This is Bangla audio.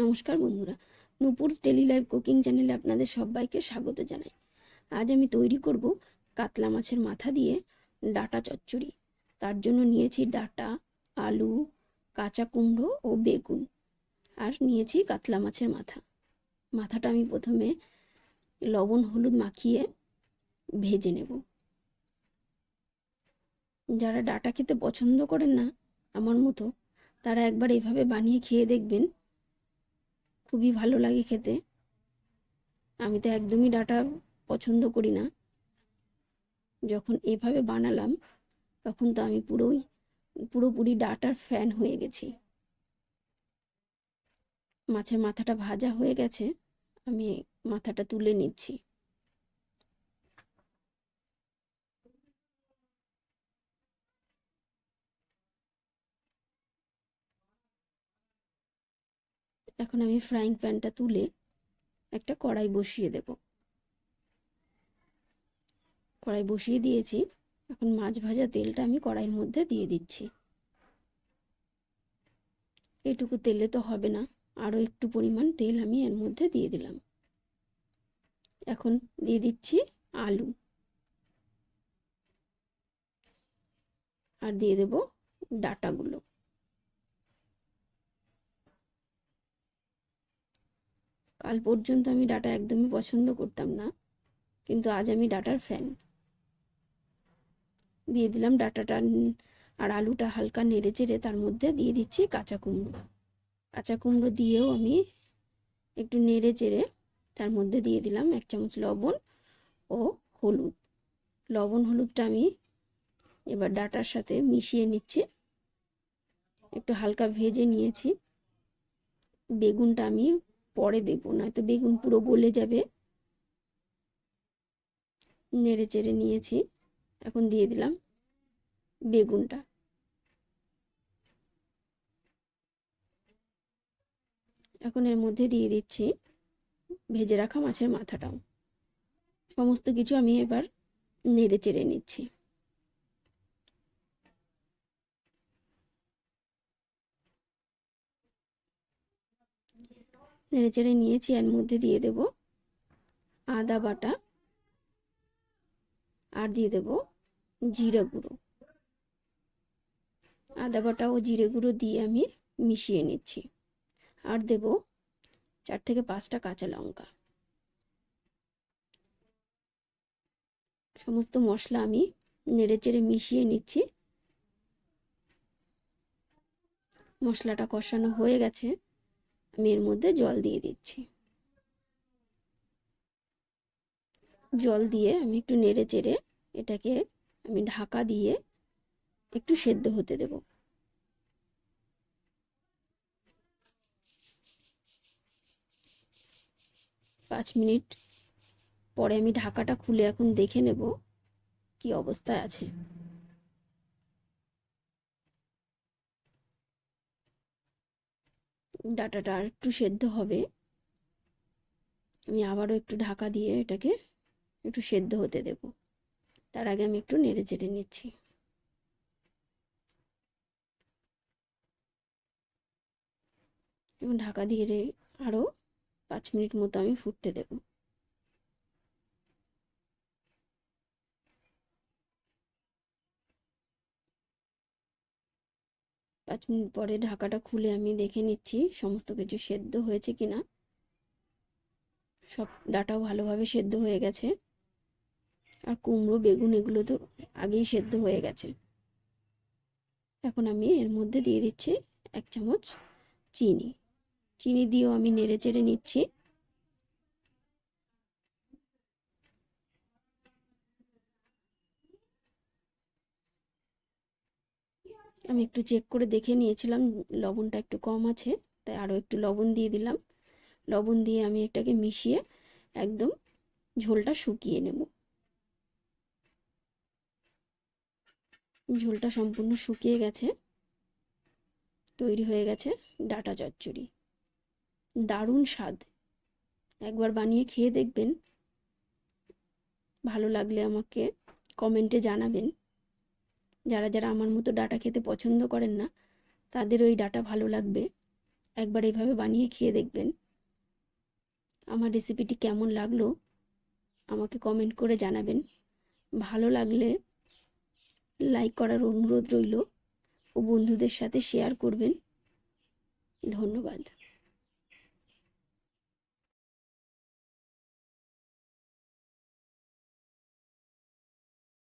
নমস্কার বন্ধুরা। নূপুরস ডেলি লাইভ কুকিং চ্যানেলে আপনাদের সবাইকে স্বাগত জানাই। আজ আমি তৈরি করব কাতলা মাছের মাথা দিয়ে ডাটা চচ্চড়ি। তার জন্য নিয়েছি ডাটা, আলু, কাঁচা কুমড়ো ও বেগুন। আর নিয়েছি কাতলা মাছের মাথা। মাথাটা আমি প্রথমে লবণ, হলুদ মাখিয়ে ভেজে নেব। যারা ডাটা খেতে পছন্দ করেন না, আমার মতো, তারা একবার এভাবে বানিয়ে খেয়ে দেখবেন। খুবই ভালো লাগে খেতে। আমি তো একদমই ডাটা পছন্দ করি না। যখন এভাবে বানালাম, তখন তো আমি পুরোই পুরোপুরি ডাটার ফ্যান হয়ে গেছি। মাছের মাথাটা ভাজা হয়ে গেছে, আমি মাথাটা তুলে নিচ্ছি। এখন আমি ফ্রাইং প্যানটা তুলে একটা কড়াই বসিয়ে দেব। কড়াই বসিয়ে দিয়েছি। এখন মাছ ভাজা তেলটা আমি কড়াইয়ের মধ্যে দিয়ে দিচ্ছি। এটুকু তেলে তো হবে না, আরও একটু পরিমাণ তেল আমি এর মধ্যে দিয়ে দিলাম। এখন দিয়ে দিচ্ছি আলু। আর দিয়ে দেব ডাটাগুলো। কাল পর্যন্ত আমি ডাটা একদমই পছন্দ করতাম না, কিন্তু আজ আমি ডাটার ফ্যান দিয়ে দিলাম ডাটাটা, আর আলুটা হালকা নেড়ে চেড়ে তার মধ্যে দিয়ে দিচ্ছি কাঁচা কুমড়ো। কাঁচা কুমড়ো দিয়েও আমি একটু নেড়ে চেড়ে তার মধ্যে দিয়ে দিলাম এক চামচ লবণ ও হলুদ। লবণ হলুদটা আমি এবার ডাটার সাথে মিশিয়ে নিচ্ছি। একটু হালকা ভেজে নিয়েছি। বেগুনটা আমি পরে দেবো, নয়তো বেগুন পুরো গলে যাবে। নেড়ে চেড়ে নিয়েছি, এখন দিয়ে দিলাম বেগুনটা। এখন এর মধ্যে দিয়ে দিচ্ছি ভেজে রাখা মাছের মাথাটাও। সমস্ত কিছু আমি এবার নেড়ে চেড়ে নিচ্ছি। নেড়ে চেড়ে নিয়েছি, এর মধ্যে দিয়ে দেব আদা বাটা আর দিয়ে দেব জিরে গুঁড়ো। আদা বাটা ও জিরে গুঁড়ো দিয়ে আমি মিশিয়ে নিচ্ছি আর দেব চার থেকে পাঁচটা কাঁচা লঙ্কা। সমস্ত মশলা আমি নেড়ে চেড়ে মিশিয়ে নিচ্ছি। মশলাটা কষানো হয়ে গেছে। আমি এর মধ্যে জল দিয়ে দিচ্ছি। জল দিয়ে আমি একটু নেড়ে চেড়ে এটাকে আমি ঢাকা দিয়ে একটু সেদ্ধ হতে দেব। পাঁচ মিনিট পরে আমি ঢাকাটা খুলে এখন দেখে নেব কি অবস্থায় আছে। ডাটাটা আর একটু সেদ্ধ হবে। আমি আবারও একটু ঢাকা দিয়ে এটাকে একটু সেদ্ধ হতে দেব। তার আগে আমি একটু নেড়ে চেড়ে নিচ্ছি। এবং ঢাকা দিয়ে আরও পাঁচ মিনিট মতো আমি ফুটতে দেব। পাঁচ মিনিট পরে ঢাকাটা খুলে আমি দেখে নিচ্ছি সমস্ত কিছু সেদ্ধ হয়েছে কি না সব ডাটাও ভালোভাবে সেদ্ধ হয়ে গেছে। আর কুমড়ো, বেগুন এগুলো তো আগেই সেদ্ধ হয়ে গেছে। এখন আমি এর মধ্যে দিয়ে দিচ্ছি এক চামচ চিনি। চিনি দিয়েও আমি নেড়ে চেড়ে নিচ্ছি। আমি একটু চেক করে দেখে নিয়েছিলাম, লবণটা একটু কম আছে, তাই আরও একটু লবণ দিয়ে দিলাম। লবণ দিয়ে আমি এটাকে মিশিয়ে একদম ঝোলটা শুকিয়ে নেব। ঝোলটা সম্পূর্ণ শুকিয়ে গেছে, তৈরি হয়ে গেছে ডাটা চচ্চড়ি। দারুণ স্বাদ। একবার বানিয়ে খেয়ে দেখবেন। ভালো লাগলে আমাকে কমেন্টে জানাবেন। যারা যারা আমার মতো ডাটা খেতে পছন্দ করেন না, তাদের ওই ডাটা ভালো লাগবে। একবার এইভাবে বানিয়ে খেয়ে দেখবেন। আমার রেসিপিটি কেমন লাগল, আমাকে কমেন্ট করে জানাবেন। ভালো লাগলে লাইক করার অনুরোধ রইল ও বন্ধুদের সাথে শেয়ার করবেন। ধন্যবাদ।